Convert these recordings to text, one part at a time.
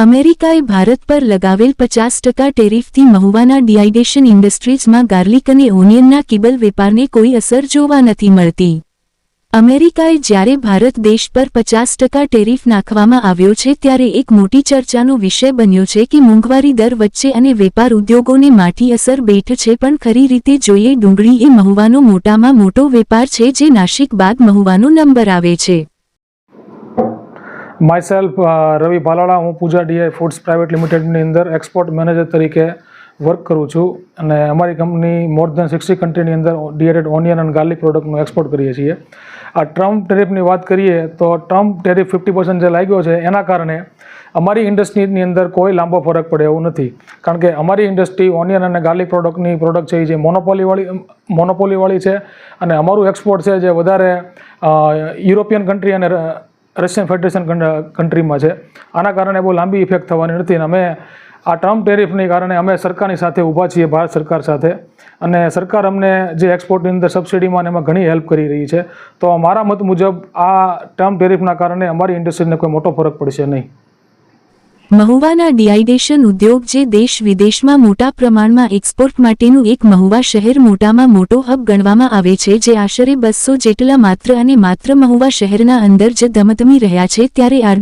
અમેરિકાએ ભારત પર લગાવેલ પચાસ ટકા ટેરિફથી મહુવાના ડિહાઇડ્રેશન ઇન્ડસ્ટ્રીઝમાં ગાર્લિક અને ઓનિયનના કિબલ વેપારને કોઈ અસર જોવા નથી મળતી. અમેરિકાએ જ્યારે ભારત દેશ પર પચાસ ટકા ટેરિફ નાખવામાં આવ્યો છે ત્યારે એક મોટી ચર્ચાનો વિષય બન્યો છે કે મોંઘવારી દર વચ્ચે અને વેપાર ઉદ્યોગોને માઠી અસર બેઠ છે પણ ખરી રીતે જોઈએ ડુંગળી એ મહુવાનો મોટામાં મોટો વેપાર છે જે નાશિક બાદ મહુવાનો નંબર આવે છે. માય સેલ્ફ રવિ ભાલાળા હું પૂજા ડીઆઈ ફૂડ્સ પ્રાઇવેટ લિમિટેડની અંદર એક્સપોર્ટ મેનેજર તરીકે વર્ક કરું છું અને અમારી કંપની મોર દેન સિક્સટી કન્ટ્રીની અંદર ડીએડેડ ઓનિયન અને ગાર્લિક પ્રોડક્ટનું એક્સપોર્ટ કરીએ છીએ. આ ટ્રમ્પ ટેરિફની વાત કરીએ તો ટ્રમ્પ ટેરિફ ફિફ્ટી પર્સન્ટ જે લાગ્યો છે એના કારણે અમારી ઇન્ડસ્ટ્રીની અંદર કોઈ લાંબો ફરક પડે એવું નથી. કારણ કે અમારી ઇન્ડસ્ટ્રી ઓનિયન અને ગાર્લિક પ્રોડક્ટની પ્રોડક્ટ છે એ જે મોનોપોલીવાળી મોનોપોલીવાળી છે અને અમારું એક્સપોર્ટ છે જે વધારે યુરોપિયન કન્ટ્રી અને રશિયન ફેડરેશન કન્ટ્રીમાં છે. આના કારણે બહુ લાંબી ઇફેક્ટ થવાની નથી અને અમે આ ટ્રમ્પ ટેરિફને કારણે અમે સરકારની સાથે ઊભા છીએ, ભારત સરકાર સાથે. અને સરકાર અમને જે એક્સપોર્ટની અંદર સબસિડીમાં ને એમાં ઘણી હેલ્પ કરી રહી છે. તો મારા મત મુજબ આ ટ્રમ્પ ટેરિફના કારણે અમારી ઇન્ડસ્ટ્રીને કોઈ મોટો ફરક પડશે નહીં. મહુવાના ડિહાઇડ્રેશન ઉદ્યોગ જે દેશ વિદેશમાં મોટા પ્રમાણમાં એક્સપોર્ટ માટેનું એક મહુવા શહેર મોટામાં મોટો હબ ગણવામાં આવે છે, જે આશરે બસો જેટલા માત્ર અને માત્ર મહુવા શહેરના અંદર જ ધમધમી રહ્યા છે, ત્યારે આ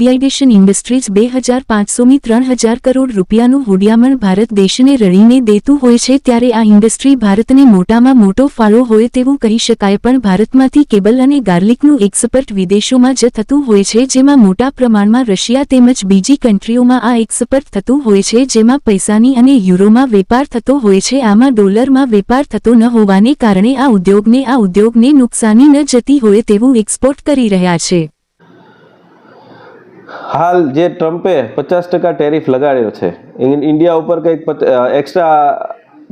ઇન્ડસ્ટ્રીઝ બે હજાર પાંચસોમી ત્રણ હજાર કરોડ રૂપિયાનું હુડિયામણ ભારત દેશને રળીને દેતું હોય છે, ત્યારે આ ઇન્ડસ્ટ્રી ભારતને મોટામાં મોટો ફાળો હોય તેવું કહી શકાય, પણ ભારતમાંથી કેબલ અને ગાર્લિકનું એક્સપર્ટ વિદેશોમાં જ થતું હોય છે, જેમાં મોટા પ્રમાણમાં રશિયા તેમજ બીજી કન્ટ્રીઓમાં આ એક્સપર્ટ થતું હોય છે જેમાં પૈસાની અને યુરોમાં વેપાર થતો હોય છે. આમાં ડોલરમાં વેપાર થતો ન હોવાને કારણે આ ઉદ્યોગને આ ઉદ્યોગને નુકસાની ન જતી હોય તેવું એક્સપોર્ટ કરી રહ્યા છે. હાલ જે ટ્રમ્પે પચાસ ટકા ટેરિફ લગાડ્યો છે ઇન્ડિયા ઉપર કંઈક એક્સ્ટ્રા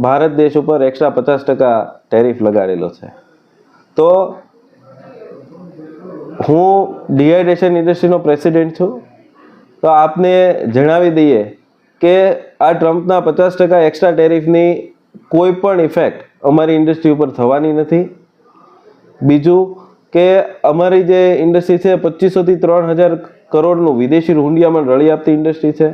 ભારત દેશ ઉપર એક્સ્ટ્રા પચાસ ટકા ટેરિફ લગાડેલો છે. તો હું ડિહાઇડ્રેશન ઇન્ડસ્ટ્રીનો પ્રેસિડેન્ટ છું. તો આપને જણાવી દઈએ કે આ ટ્રમ્પના પચાસ ટકા એક્સ્ટ્રા ટેરિફની કોઈ પણ ઇફેક્ટ અમારી ઇન્ડસ્ટ્રી ઉપર થવાની નથી. બીજું કે અમારી જે ઇન્ડસ્ટ્રી છે, પચીસોથી ત્રણ હજાર કરોડનું વિદેશી હુંડિયામણ રળી આપતી ઇન્ડસ્ટ્રી છે.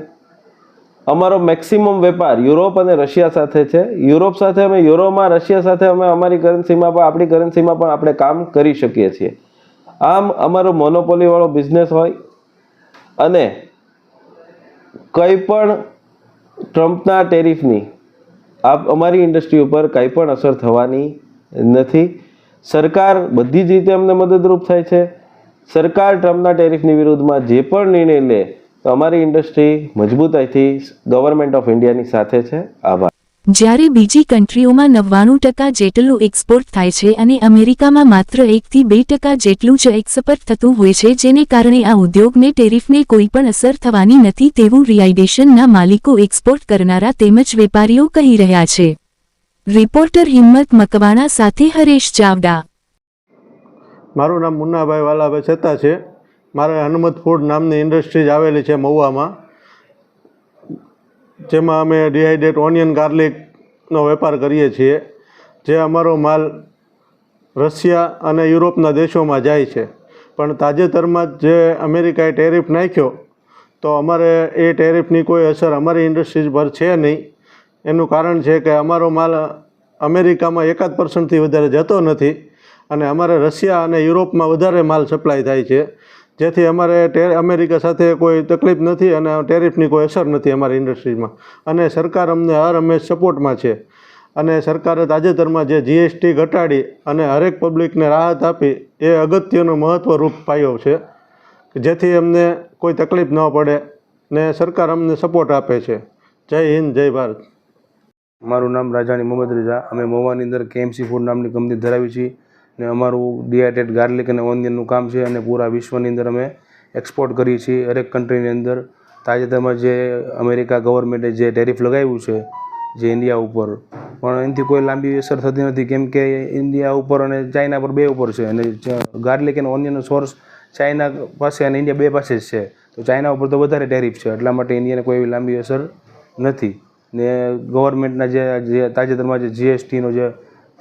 અમારો મેક્સિમમ વેપાર યુરોપ અને રશિયા સાથે છે. યુરોપ સાથે અમે, યુરોમાં રશિયા સાથે અમે અમારી કરન્સીમાં પણ, આપણી કરન્સીમાં પણ આપણે કામ કરી શકીએ છીએ. આમ અમારો મોનોપોલીવાળો બિઝનેસ હોય અને કંઈ પણ ટ્રમ્પના ટેરિફની, આપ અમારી ઇન્ડસ્ટ્રી ઉપર કંઈ પણ અસર થવાની નથી. સરકાર બધી જ રીતે અમને મદદરૂપ થાય છે. સરકાર ટ્રમ્પના ટેરિફની વિરુદ્ધમાં જે પણ નિર્ણય લે, તો અમારી ઇન્ડસ્ટ્રી મજબૂતાઈથી ગવર્મેન્ટ ઓફ ઇન્ડિયાની સાથે છે. આભાર. જ્યારે બીજી કન્ટ્રીઓમાં નવ્વાણું ટકા જેટલું એક્સપોર્ટ થાય છે અને અમેરિકામાં માત્ર એકથી બે ટકા જેટલું જ એક્સપોર્ટ થતું હોય છે, જેને કારણે આ ઉદ્યોગને, ટેરિફને કોઈ પણ અસર થવાની નથી તેવું રિયાઇડેશનના માલિકો એક્સપોર્ટ કરનારા તેમજ વેપારીઓ કહી રહ્યા છે. રિપોર્ટર હિંમત મકવાણા સાથે હરેશ ચાવડા. મારું નામ મુન્નાભાઈ વાલાભાઈ છતાં છે. મારે હનુમત ફૂડ નામની ઇન્ડસ્ટ્રીઝ આવેલી છે મહુવામાં. જેમાં અમે ડિહાઇડ્રેટ ઓનિયન ગાર્લિકનો વેપાર કરીએ છીએ, જે અમારો માલ રશિયા અને યુરોપના દેશોમાં જાય છે. પણ તાજેતરમાં જ જે અમેરિકાએ ટેરિફ નાખ્યો, તો અમારે એ ટેરિફની કોઈ અસર અમારી ઇન્ડસ્ટ્રીઝ પર છે નહીં. એનું કારણ છે કે અમારો માલ અમેરિકામાં એકાદ પર્સન્ટથી વધારે જતો નથી અને અમારે રશિયા અને યુરોપમાં વધારે માલ સપ્લાય થાય છે. જેથી અમારે અમેરિકા સાથે કોઈ તકલીફ નથી અને ટેરિફની કોઈ અસર નથી અમારી ઇન્ડસ્ટ્રીમાં. અને સરકાર અમને હર હંમેશ સપોર્ટમાં છે. અને સરકારે તાજેતરમાં જે જીએસટી ઘટાડી અને હરેક પબ્લિકને રાહત આપી, એ અગત્યનો મહત્વરૂપ પાયો છે, જેથી અમને કોઈ તકલીફ ન પડે ને સરકાર અમને સપોર્ટ આપે છે. જય હિન્દ, જય ભારત. મારું નામ રાજાણી મોહમ્મદ રજા અમે મોવાની અંદર કેએમસી ફૂડ નામની કંપની ધરાવી છીએ. અને અમારું ડિહાઇડ્રેટ ગાર્લિક અને ઓનિયનનું કામ છે અને પૂરા વિશ્વની અંદર અમે એક્સપોર્ટ કરીએ છીએ હરેક કન્ટ્રીની અંદર. તાજેતરમાં જે અમેરિકા ગવર્મેન્ટે જે ટેરિફ લગાવ્યું છે, જે ઇન્ડિયા ઉપર. પણ એનાથી કોઈ લાંબી અસર થતી નથી, કેમ કે ઇન્ડિયા ઉપર અને ચાઇના પર બે ઉપર છે. અને ગાર્લિક અને ઓનિયનનો સોર્સ ચાઇના પાસે અને ઇન્ડિયા બે પાસે જ છે. તો ચાઇના ઉપર તો વધારે ટેરિફ છે. એટલા માટે ઇન્ડિયાને કોઈ એવી લાંબી અસર નથી. ને ગવર્મેન્ટના જે તાજેતરમાં જે જીએસટીનો જે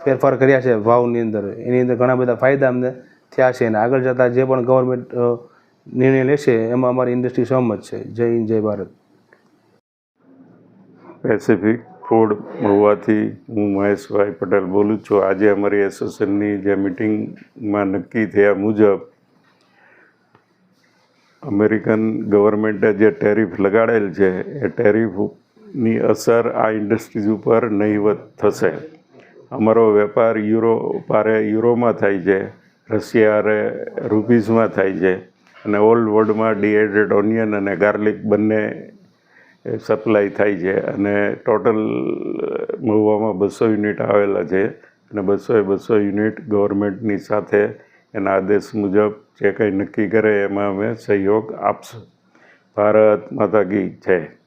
ફેરફાર કર્યા છે ભાવની અંદર. એની અંદર ઘણા બધા ફાયદા અમને થયા છે અને આગળ જતાં જે પણ ગવર્મેન્ટ નિર્ણય લેશે એમાં અમારી ઇન્ડસ્ટ્રી સહમત છે. જય હિન્દ, જય ભારત. પેસિફિક ફૂડ હોવાથી હું મહેશભાઈ પટેલ બોલું છું. આજે અમારી એસોસિએશનની જે મિટિંગમાં નક્કી થયા મુજબ અમેરિકન ગવર્મેન્ટે જે ટેરિફ લગાડેલ છે, એ ટેરિફની અસર આ ઇન્ડસ્ટ્રીઝ ઉપર નહીવત થશે. અમારો વેપાર યુરો, પારે યુરોમાં થાય છે, રશિયા હારે રૂપીઝમાં થાય છે, અને ઓલ વર્લ્ડમાં ડિહાઇડ્રેટ ઓનિયન અને ગાર્લિક બંને સપ્લાય થાય છે, અને ટોટલ મહુવામાં બસો યુનિટ આવેલા છે, અને બસોએ બસો યુનિટ ગવર્મેન્ટની સાથે એના આદેશ મુજબ જે કંઈ નક્કી કરે એમાં અમે સહયોગ આપશું. ભારત માતા કી જય.